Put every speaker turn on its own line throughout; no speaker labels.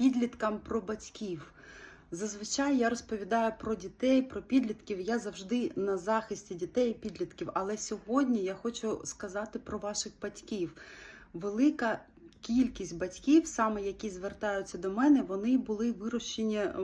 підліткам про батьків. Зазвичай я розповідаю про дітей, про підлітків. Я завжди на захисті дітей і підлітків. Але сьогодні я хочу сказати про ваших батьків. Велика кількість батьків, саме які звертаються до мене, вони були вирощені е,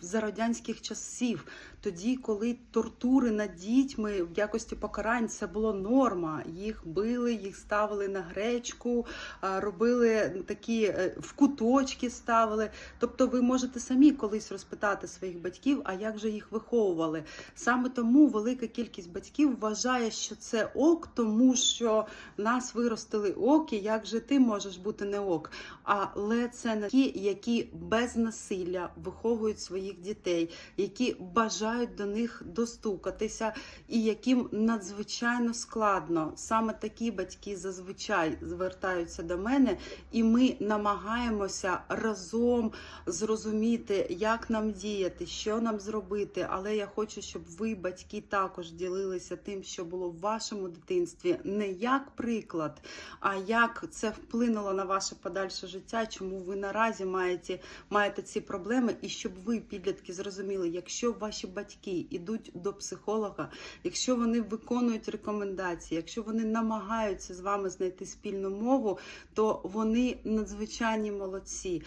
за радянських часів, тоді, коли тортури над дітьми в якості покарань це було норма. Їх били, їх ставили на гречку, робили такі е, в куточки ставили. Тобто, ви можете самі колись розпитати своїх батьків, а як же їх виховували. Саме тому велика кількість батьків вважає, що це ок, тому що нас виростили оки, як же ти можеш бути не ок. Але це не ті, які без насилля виховують своїх дітей, які бажають до них достукатися, і яким надзвичайно складно. Саме такі батьки зазвичай звертаються до мене, і ми намагаємося разом зрозуміти, як нам діяти, що нам зробити. Але я хочу, щоб ви, батьки, також ділилися тим, що було в вашому дитинстві, не як приклад, а як це вплинуло на ваше подальше життя, чому ви наразі маєте, маєте ці проблеми, і щоб ви, підлітки, зрозуміли, якщо ваші батьки йдуть до психолога, якщо вони виконують рекомендації, якщо вони намагаються з вами знайти спільну мову, то вони надзвичайні молодці.